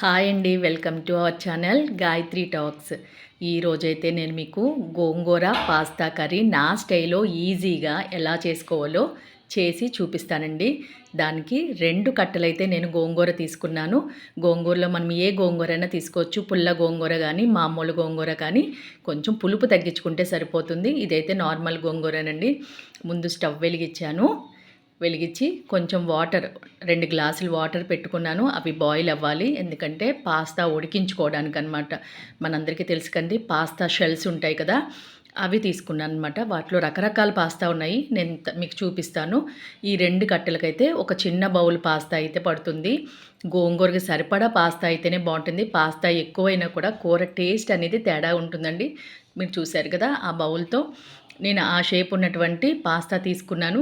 Hi అండి welcome to our channel Gayatri talks. ఈరోజైతే నేను మీకు గోంగూర పాస్తా కర్రీ నా స్టైల్లో ఈజీగా ఎలా చేసుకోవాలో చేసి చూపిస్తానండి. దానికి రెండు కట్టలైతే నేను గోంగూర తీసుకున్నాను. గోంగూరలో మనం ఏ గోంగూర అయినా తీసుకోవచ్చు. పుల్ల గోంగూర కానీ మామూలు గోంగూర కానీ కొంచెం పులుపు తగ్గించుకుంటే సరిపోతుంది. ఇదైతే నార్మల్ గోంగూరనండి. ముందు స్టవ్ వెలిగించాను. వెలిగించి కొంచెం వాటర్ రెండు గ్లాసులు వాటర్ పెట్టుకున్నాను. అవి బాయిల్ అవ్వాలి. ఎందుకంటే పాస్తా ఉడికించుకోవడానికి అనమాట మనందరికీ తెలుసు కండి పాస్తా షెల్స్ ఉంటాయి కదా అవి తీసుకున్నాను అనమాట వాటిలో రకరకాల పాస్తా ఉన్నాయి. నేను మీకు చూపిస్తాను. ఈ రెండు కట్టెలకైతే ఒక చిన్న బౌల్ పాస్తా అయితే పడుతుంది. గోంగూరకి సరిపడా పాస్తా అయితేనే బాగుంటుంది. పాస్తా ఎక్కువైనా కూడా కూర టేస్ట్ అనేది తేడా ఉంటుందండి. మీరు చూశారు కదా ఆ బౌల్తో. నేను ఆ షేప్ ఉన్నటువంటి పాస్తా తీసుకున్నాను.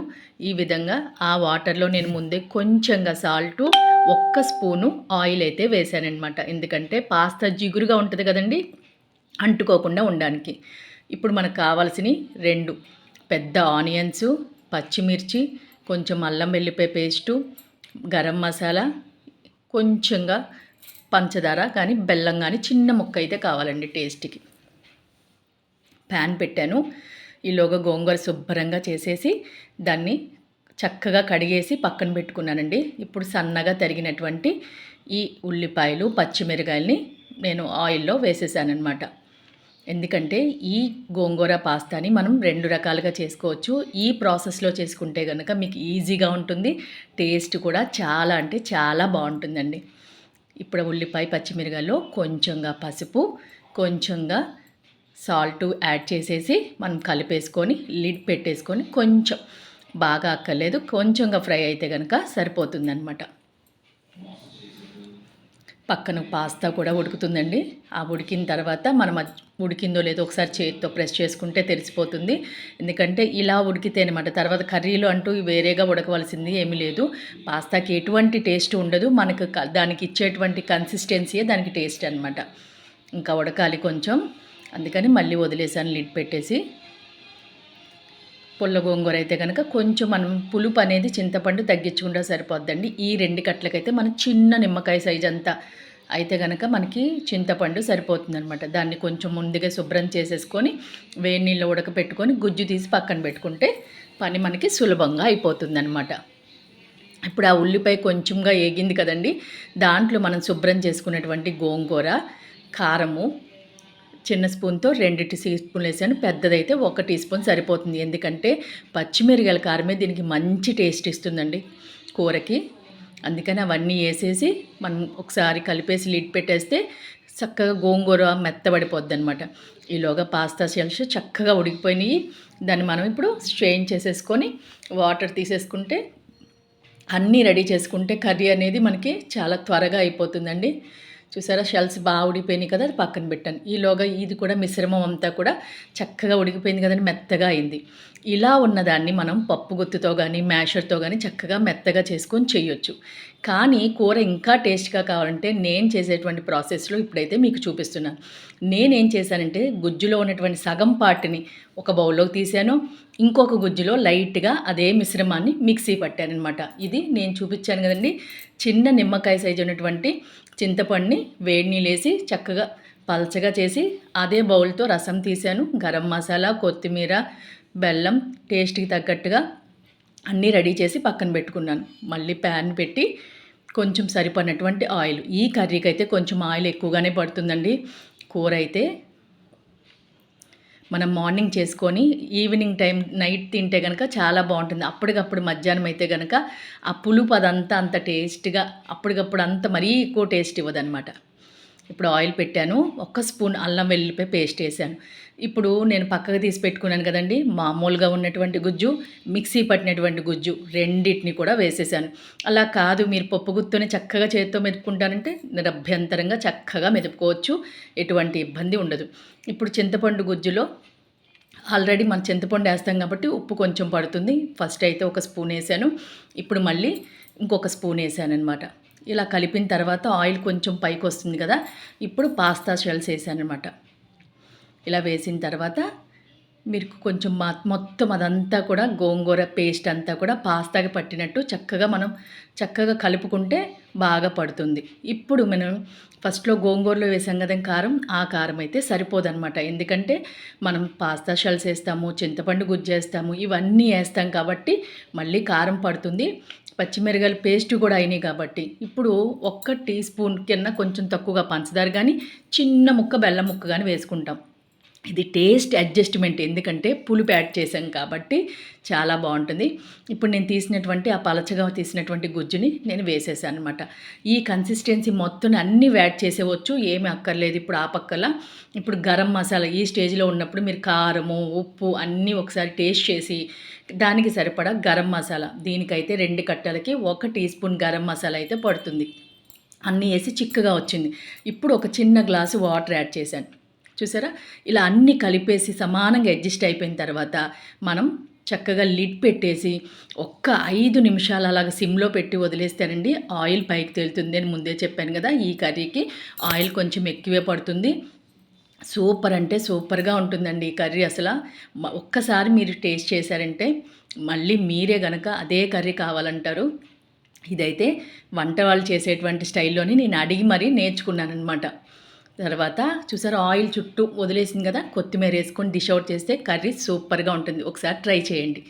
ఈ విధంగా ఆ వాటర్లో నేను ముందే కొంచెంగా సాల్ట్ ఒక్క స్పూను ఆయిల్ అయితే వేసానమాట ఎందుకంటే పాస్తా జిగురుగా ఉంటుంది కదండి అంటుకోకుండా ఉండడానికి. ఇప్పుడు మనకు కావాల్సినవి రెండు. పెద్ద ఆనియన్స్ పచ్చిమిర్చి కొంచెం అల్లం వెల్లిపాయ పేస్టు గరం మసాలా కొంచెంగా పంచదార కానీ బెల్లం కానీ చిన్న ముక్క అయితే కావాలండి టేస్ట్కి ప్యాన్ పెట్టాను. ఈలోగా గోంగూర శుభ్రంగా చేసేసి దాన్ని చక్కగా కడిగేసి పక్కన పెట్టుకున్నానండి. ఇప్పుడు సన్నగా తరిగినటువంటి ఈ ఉల్లిపాయలు పచ్చిమిరకాయల్ని నేను ఆయిల్లో వేసేసానమాట ఎందుకంటే ఈ గోంగూర పాస్తాని మనం రెండు రకాలుగా చేసుకోవచ్చు. ఈ ప్రాసెస్లో చేసుకుంటే కనుక మీకు ఈజీగా ఉంటుంది. టేస్ట్ కూడా చాలా అంటే చాలా బాగుంటుందండి. ఇప్పుడు ఉల్లిపాయ పచ్చిమిరకాయల్లో కొంచెంగా పసుపు కొంచెంగా సాల్ట్ యాడ్ చేసేసి మనం కలిపేసుకొని లిడ్ పెట్టేసుకొని కొంచెం బాగా అక్కర్లేదు. కొంచెంగా ఫ్రై అయితే కనుక సరిపోతుందనమాట పక్కన పాస్తా కూడా ఉడుకుతుందండి. ఆ ఉడికిన తర్వాత మనం అది ఉడికిందో లేదో ఒకసారి చేతితో ప్రెస్ చేసుకుంటే తెలిసిపోతుంది. ఎందుకంటే ఇలా ఉడికితే అనమాట తర్వాత కర్రీలు అంటూ వేరేగా ఉడకవలసింది ఏమీ లేదు. పాస్తాకి ఎటువంటి టేస్ట్ ఉండదు. మనకు దానికి ఇచ్చేటువంటి కన్సిస్టెన్సీయే దానికి టేస్ట్ అనమాట ఇంకా ఉడకాలి కొంచెం. అందుకని మళ్ళీ వదిలేసాను లిడ్ పెట్టేసి. పుల్ల గోంగూర అయితే కనుక కొంచెం మనం పులుపు అనేది చింతపండు తగ్గించుకుంటే సరిపోద్దండి. ఈ రెండు కట్లకైతే మనం చిన్న నిమ్మకాయ సైజ్ అంతా అయితే కనుక మనకి చింతపండు సరిపోతుందన్నమాట. దాన్ని కొంచెం ముందుగా శుభ్రం చేసేసుకొని వేడి నీళ్ళు ఉడకపెట్టుకొని గుజ్జు తీసి పక్కన పెట్టుకుంటే పని మనకి సులభంగా అయిపోతుంది అనమాట ఇప్పుడు ఆ ఉల్లిపాయ కొంచెంగా ఏగింది కదండి దాంట్లో మనం శుభ్రం చేసుకునేటువంటి గోంగూర కారము చిన్న స్పూన్తో రెండు టీ స్పూన్లు వేసాను. పెద్దదైతే ఒక టీ స్పూన్ సరిపోతుంది. ఎందుకంటే పచ్చిమిరకాయల కారమే దీనికి మంచి టేస్ట్ ఇస్తుందండి కూరకి. అందుకని అవన్నీ వేసేసి మనం ఒకసారి కలిపేసి లిడ్ పెట్టేస్తే చక్కగా గోంగూర మెత్తబడిపోద్ది అనమాట ఈలోగా పాస్తా షెల్స్ చక్కగా ఉడికిపోయినాయి. దాన్ని మనం ఇప్పుడు స్ట్రెయిన్ చేసేసుకొని వాటర్ తీసేసుకుంటే అన్నీ రెడీ చేసుకుంటే కర్రీ అనేది మనకి చాలా త్వరగా అయిపోతుందండి. చూసారా? షెల్స్ బాగా ఉడిపోయినాయి కదా అది పక్కన పెట్టాను. ఈలోగా ఇది కూడా మిశ్రమం అంతా కూడా చక్కగా ఉడికిపోయింది కదండి మెత్తగా అయింది. ఇలా ఉన్నదాన్ని మనం పప్పు గుత్తుతో కానీ మ్యాషర్తో కానీ చక్కగా మెత్తగా చేసుకొని చేయొచ్చు. కానీ కూర ఇంకా టేస్ట్గా కావాలంటే నేను చేసేటువంటి ప్రాసెస్లో ఇప్పుడైతే మీకు చూపిస్తున్నాను. నేనేం చేశానంటే గుజ్జులో ఉన్నటువంటి సగం పార్ట్ని ఒక బౌల్లోకి తీసాను. ఇంకొక గుజ్జులో లైట్గా అదే మిశ్రమాన్ని మిక్సీ పట్టానమాట ఇది నేను చూపించాను కదండి చిన్న నిమ్మకాయ సైజు ఉన్నటువంటి చింతపండుని వేడి నీళ్ళేసి చక్కగా పలచగా చేసి అదే బౌల్తో రసం తీసాను. గరం మసాలా కొత్తిమీర బెల్లం టేస్ట్కి తగ్గట్టుగా అన్నీ రెడీ చేసి పక్కన పెట్టుకున్నాను. మళ్ళీ ప్యాన్ పెట్టి కొంచెం సరిపడినటువంటి ఆయిల్. ఈ కర్రీకి అయితే కొంచెం ఆయిల్ ఎక్కువగానే పడుతుందండి. కూర అయితే మనం మార్నింగ్ చేసుకొని ఈవినింగ్ టైం నైట్ తింటే కనుక చాలా బాగుంటుంది. అప్పటికప్పుడు మధ్యాహ్నం అయితే కనుక ఆ పులుపు అదంతా అంత టేస్ట్గా అప్పటికప్పుడు అంత మరీ ఎక్కువ టేస్ట్ ఇవ్వదనమాట ఇప్పుడు ఆయిల్ పెట్టాను ఒక్క స్పూన్ అల్లం వెల్లుల్లిపాయ పేస్ట్ వేసాను. ఇప్పుడు నేను పక్కకు తీసి పెట్టుకున్నాను కదండి మామూలుగా ఉన్నటువంటి గుజ్జు మిక్సీ పట్టినటువంటి గుజ్జు రెండింటిని కూడా వేసేసాను. అలా కాదు మీరు పప్పు గుత్తుని చక్కగా చేతితో మెదుపుకుంటారంటే నిరభ్యంతరంగా చక్కగా మెదుపుకోవచ్చు ఎటువంటి ఇబ్బంది ఉండదు. ఇప్పుడు చింతపండు గుజ్జులో ఆల్రెడీ మనం చింతపండు వేస్తాం కాబట్టి ఉప్పు కొంచెం పడుతుంది. ఫస్ట్ అయితే ఒక స్పూన్ వేసాను ఇప్పుడు మళ్ళీ ఇంకొక స్పూన్ వేసాను అనమాట ఇలా కలిపిన తర్వాత ఆయిల్ కొంచెం పైకి వస్తుంది కదా. ఇప్పుడు పాస్తా షెల్స్ వేసాను అనమాట ఇలా వేసిన తర్వాత మీరు కొంచెం మా- మొత్తం అదంతా కూడా గోంగూర పేస్ట్ అంతా కూడా పాస్తాకి పట్టినట్టు చక్కగా మనం చక్కగా కలుపుకుంటే బాగా పడుతుంది. ఇప్పుడు మనం ఫస్ట్లో గోంగూరలో వేసాం కదా కారం ఆ కారం అయితే సరిపోదన్నమాట. ఎందుకంటే మనం పాస్తా షల్స్ వేస్తాము చింతపండు గుజ్జు వేస్తాము ఇవన్నీ వేస్తాం కాబట్టి మళ్ళీ కారం పడుతుంది. పచ్చిమిరగాయల పేస్ట్ కూడా అయినాయి కాబట్టి. ఇప్పుడు ఒక్క టీ స్పూన్ కింద కొంచెం తక్కువగా పంచదార కానీ చిన్న ముక్క బెల్లం ముక్క కానీ వేసుకుంటాం. ఇది టేస్ట్ అడ్జస్ట్మెంట్ ఎందుకంటే పులుపు యాడ్ చేసాం కాబట్టి చాలా బాగుంటుంది. ఇప్పుడు నేను తీసినటువంటి ఆ పలచగా తీసినటువంటి గుజ్జుని నేను వేసేసాను అనమాట ఈ కన్సిస్టెన్సీ మొత్తం అన్నీ యాడ్ చేసేవచ్చు ఏమి అక్కర్లేదు ఇప్పుడు ఆ పక్కల. ఇప్పుడు గరం మసాలా ఈ స్టేజ్లో ఉన్నప్పుడు మీరు కారము ఉప్పు అన్నీ ఒకసారి టేస్ట్ చేసి దానికి సరిపడా గరం మసాలా. దీనికైతే రెండు కట్టలకి ఒక టీ స్పూన్ గరం మసాలా అయితే పడుతుంది. అన్నీ వేసి చిక్కగా వచ్చింది. ఇప్పుడు ఒక చిన్న గ్లాసు వాటర్ యాడ్ చేశాను. చూసారా? ఇలా అన్నీ కలిపేసి సమానంగా అడ్జస్ట్ అయిపోయిన తర్వాత మనం చక్కగా లిడ్ పెట్టేసి ఒక్క ఐదు నిమిషాలు అలాగ సిమ్లో పెట్టి వదిలేస్తానండి. ఆయిల్ పైకి తేలుతుంది అని ముందే చెప్పాను కదా ఈ కర్రీకి ఆయిల్ కొంచెం ఎక్కువే పడుతుంది. సూపర్ అంటే సూపర్గా ఉంటుందండి ఈ కర్రీ అసలు. ఒక్కసారి మీరు టేస్ట్ చేశారంటే మళ్ళీ మీరే గనక అదే కర్రీ కావాలంటారు. ఇదైతే వంట వాళ్ళు చేసేటువంటి స్టైల్లోని నేను అడిగి మరీ నేర్చుకున్నాను అనమాట తర్వాత చూసారు ఆయిల్ చుట్టూ వదిలేసింది కదా? కొత్తిమీర వేసుకొని డిష్ అవుట్ చేస్తే కర్రీ సూపర్గా ఉంటుంది. ఒకసారి ట్రై చేయండి.